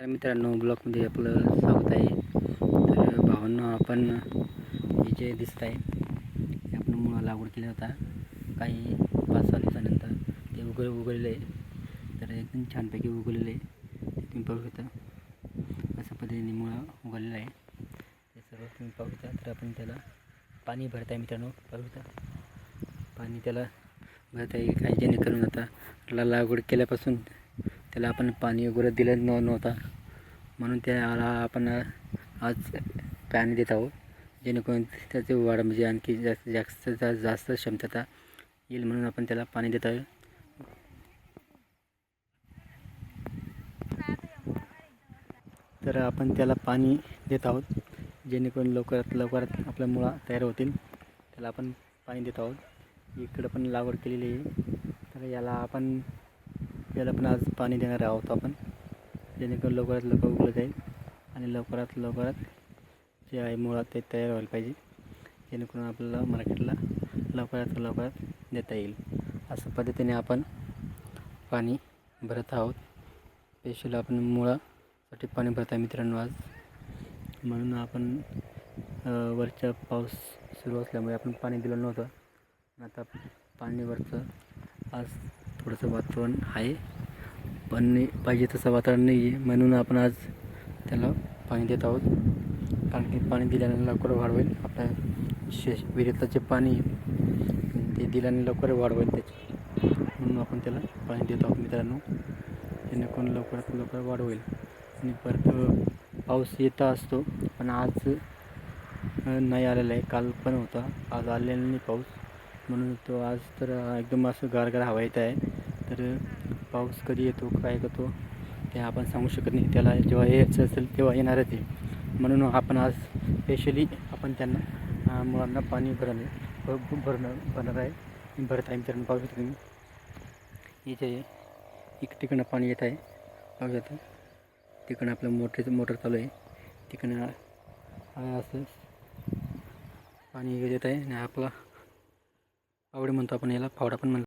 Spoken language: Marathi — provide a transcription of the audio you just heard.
मित्रांनो ब्लॉकमध्ये आपलं स्वागत आहे. तर भावांना आपण हे जे दिसत आहे. आपण मुळा लागवड केला होता. काही पाच सहा दिवसानंतर ते उघड उघडले. आहे तर एकदम छानपैकी उगवलेलं आहे ते तुम्ही पाहू शकता. अशा पद्धतीने मुळा उगवलेला आहे. ते सर्व तुम्ही पाहू शकता. तर आपण त्याला पाणी भरत आहे मित्रांनो. पाहू शकता. पाणी त्याला भरत आहे. काही जेणेकरून आता लागवड केल्यापासून त्याला आपण पाणी वगैरे दिलं न नव्हता. म्हणून त्याला आपण आज पाणी देत आहोत. जेणेकरून त्याचे वाढ म्हणजे आणखी जास्त जास्त जा- जास्त क्षमता येईल म्हणून आपण त्याला पाणी देत आहोत. तर आपण त्याला पाणी देत आहोत. जेणेकरून लवकरात लवकरात आपल्या मुळा तयार होतील. त्याला आपण पाणी देत आहोत. इकडं पण लागवड केलेली आहे. तर याला आपण याला पण आज पाणी देणार आहोत आपण. जेणेकरून लवकरात लवकर उगलं जाईल आणि लवकरात लवकरात जे आहे मुळात ते तयार व्हायला पाहिजे. जेणेकरून आपल्याला मार्केटला लवकरात लवकरात देता येईल. अशा पद्धतीने आपण पाणी भरत आहोत. स्पेशल आपण मुळासाठी पाणी भरत आहे मित्रांनो आज. म्हणून आपण वरचा वरच्या पाऊस सुरू असल्यामुळे आपण पाणी दिलं नव्हतं. आता पाणी वरचं आज थोडंसं वातावरण आहे. पण नाही- पाहिजे तसं वातावरण नाही आहे. म्हणून आपण आज त्याला पाणी देत आहोत. कारण की पाणी दिल्याने लवकर वाढ होईल. आपल्या शेष विरेताचे पाणी ते दिल्याने लवकर वाढ होईल त्याची. म्हणून आपण त्याला पाणी देत आहोत मित्रांनो. जेणेकरून लवकरात लवकर वाढ होईल. आणि परत पाऊस येता असतो पण आज नाही आलेला आहे. काल पण होता. आज आलेला नाही पाऊस. म्हणून तो आज तर एकदम असं गारगार हवा येत आहे. तर पाऊस कधी येतो काय करतो ते आपण सांगू शकत नाही. त्याला जेव्हा यायचं असेल तेव्हा येणारच आहे. म्हणून आपण आज स्पेशली आपण त्यांना मुलांना पाणी भरणं भरणं भरणार आहे. भरत आहे मित्रांनो पाहू शकतो तुम्ही. इथे एक तिकडनं पाणी येत आहे. पाहू शकतो. तिकडनं आपलं मोटरचं मोटर चालू आहे. तिकडनं असं पाणी येत आहे. आणि आपला आवडी म्हणतो आपण याला फावडा पण म्हणतो.